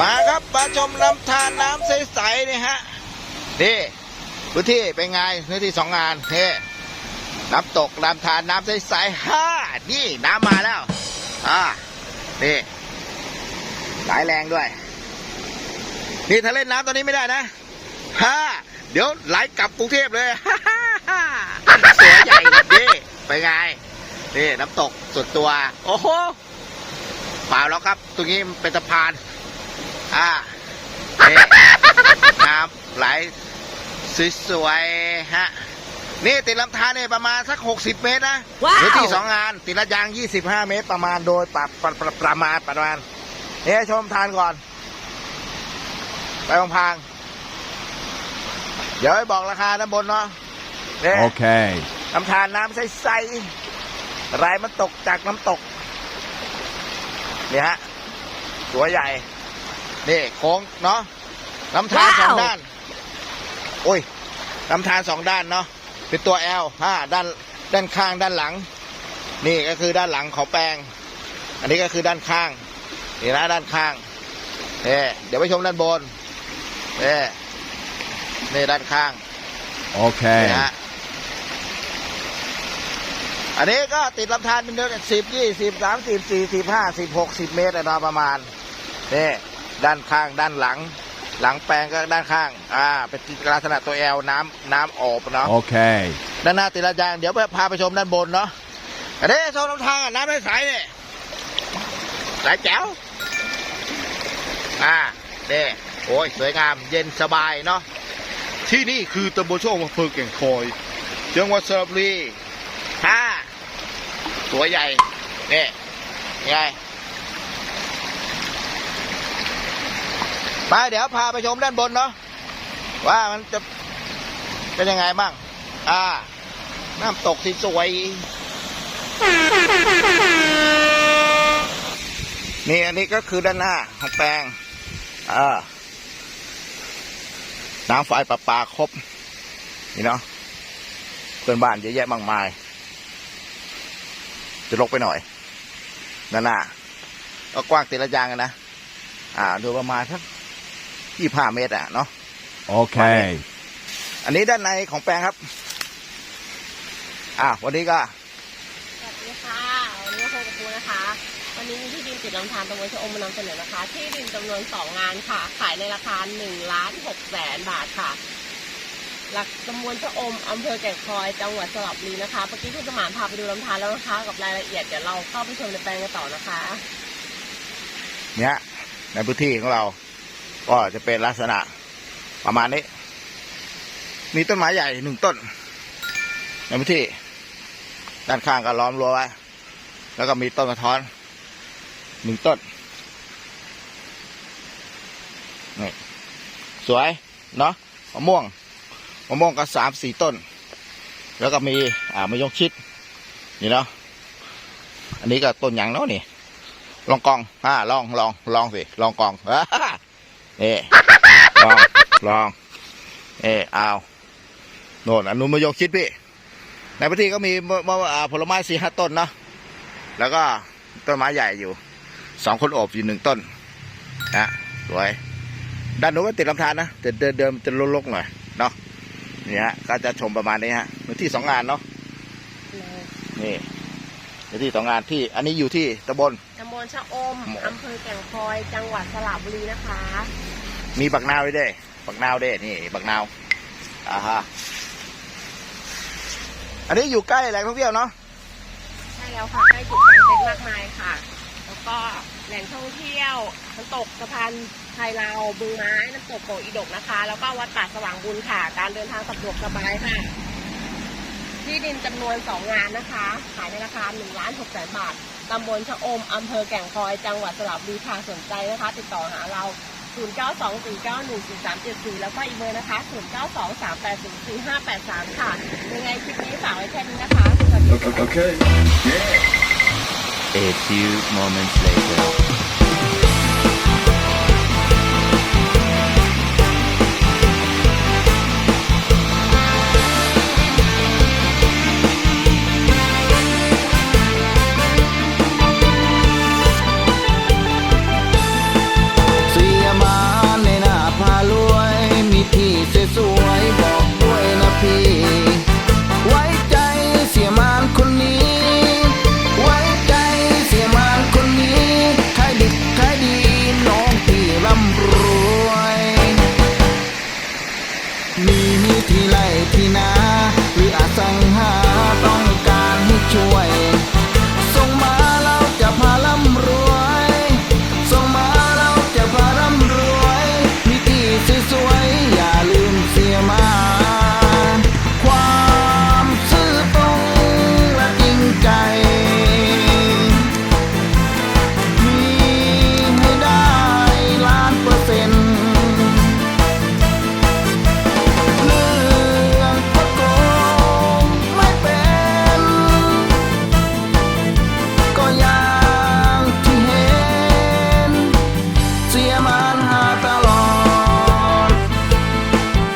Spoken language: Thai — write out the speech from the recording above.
มาครับมาชมลำธารน้ำใสๆนี่ฮะนี่พื้นที่เป็นไงพื้นที่สองงานเฮ้น้ำตกลำธารน้ำใสๆฮ่านี่น้ำมาแล้วอ่านี่ไหลแรงด้วย นี่ถ้าเล่นน้ำตอนนี้ไม่ได้นะฮ่าเดี๋ยวไหลกลับกรุงเทพเลยฮ่าฮ่าฮ่าเสือใหญ่นี่ไปนไงนี่น้ำตกสุดตัว โอ้โหเปล่าแล้วครับ ตรงนี้เป็นสะพาน อ่านี่น้ำไหลสวยๆฮะ นี่ติดลำธารเนี่ยประมาณสัก 60 เมตรนะว้าวหรือที่สองงานติดระยาง 25 เมตรประมาณโดยปรับประประประมาณประมาณเฮ้ชมทานก่อน ไปพังๆเดี๋ยวให้บอกราคาด้านบนเนาะเนี่ย Okay. น้ำทานน้ำใสๆไรมันตกจากน้ำตกเนี่ยฮะ ตัวใหญ่ นี่โค้งเนาะน้ำทานสองว้าวด้าน โอ้ยน้ำทานสองด้านเนาะเป็นตัว L ห้าด้านด้านข้างด้านหลัง นี่ก็คือด้านหลังของแปลง อันนี้ก็คือด้านข้างนี่นะด้านข้างเอ่เดี๋ยวไปชมด้านบนเอ่นี่ด้านข้าง Okay. นี่ฮะอันนี้ก็ติดลำธารเป็นเดือนสิบยี่สิบสามสิบสี่สิบห้าสิบหกสิบเมตรอะเนาะประมาณนี่ ด้านข้าง ด้านหลัง หลังแปลงก็ด้านข้าง อ่า เป็นลักษณะตัวแอลน้ำน้ำออบเนาะ Okay. ด้านหน้าติดระยาง เดี๋ยวไปพาไปชมด้านบนเนาะอันนี้ชมลำธารอะน้ำไม่ใสเนี่ยใสแจ๋วอ่าเด้โอ้ย สวยงาม เย็นสบายเนาะ ที่นี่คือตำบลโชคอำเภอแก่งคอย จังหวัดสระบุรีฮ่าตัวใหญ่นี่ยังไง ไปเดี๋ยวพาไปชมด้านบนเนาะว่ามันจะเป็นยังไงบ้าง อ่า น้ำตกที่สวย นี่อันนี้ก็คือด้านหน้าของแปลงอ่าน้ำไฟประปาครบ นี่เนาะเพื่อนบ้านเยอะแยะมากมาย จะลกไปหน่อยด้านหน้าก็กว้างติดระยางกันนะ อ่าดูประมาณสัก ยี่ห้าเมตรอะเนาะ Okay. อันนี้ด้านในของแปลงครับ อ่าวันนี้ก็สวัสดีค่ะวันนี้ก็พบกับปูนะคะ วันนี้มีที่ดินติดลำธารตำบลชะอมมานำเสนอนะคะ ที่ดินจำนวนสองงานค่ะ ขายในราคาหนึ่งล้านหกแสนบาทค่ะ หลักตำบลชะอมอำเภอแก่งคอย จังหวัดสระบุรีนะคะเมื่อกี้คุณสมานพาไปดูลำธารแล้วนะคะ กับรายละเอียดเดี๋ยวเราเข้าไปชมในแปลงกันต่อนะคะ เนี่ยในพื้นที่ของเรา ก็จะเป็นลักษณะประมาณนี้ มีต้นไม้ใหญ่หนึ่งต้น ในพื้นที่ ด้านข้างก็ล้อมรั้วไว้ แล้วก็มีต้นกระท้อนหนึ่งต้นนี่สวย เนาะมะม่วงมะม่วงก็สามสี่ต้น แล้วก็มีอ่ามะยงชิด นี่เนาะอันนี้ก็ต้นหยังเนาะนี่ลองกองอ่าลองลองลองสิลองกองอ่า เอ่ลองลอง เออเอาโน่นอนุมายงชิดพี่ ในพื้นที่ก็มีมมะอ่าผลไม้สี่ห้าต้นเนาะแล้วก็ต้นไม้ใหญ่อยู่สองคนโอบอยู่หนึ่งต้นนะสวยด้านโน้นก็ติดลำธารนะแต่เดินเดิมจะลกๆหน่อยเนาะนี่ฮะก็จะชมประมาณนี้ฮะพื้นที่สองงานเนาะนี่พื้นที่สองงานที่ อันนี้อยู่ที่ตำบลตำ ลชะอมอำเภอแก่งคอย จังหวัดสระบุรีนะคะ มีบักนาวด้วยเด้บักนาวเด้นี่ บักนาวอ่าฮะอันนี้อยู่ใกล้แหล่งท่องเที่ยวเนาะใช่แล้วค่ะใกล้จุดกลางเต็นท์มากมายค่ะ แล้วก็แหล่งท่องเที่ยวน้ำตกสะพานไทยลาวบึงไม้น้ำตกโกอีดกนะคะ แล้วก็วัดป่าสว่างบุญค่ะ การเดินทางสะดวกสบายค่ะที่ ดินจำนวนสองงานนะคะ ขายในราคา1ล้าน6แสนบาทตำบลชะอมอำเภอแก่งคอย จังหวัดสระบุรีค่ะสนใจนะคะ ติดต่อหาเรา 0924914374 แล้วก็อีเมลนะคะ 0923804583 ค่ะ ยังไงคลิปนี้ฝากไว้แค่นี้นะคะสวัสดีค่ะ A few moments later. มีมีที่ไรที่นา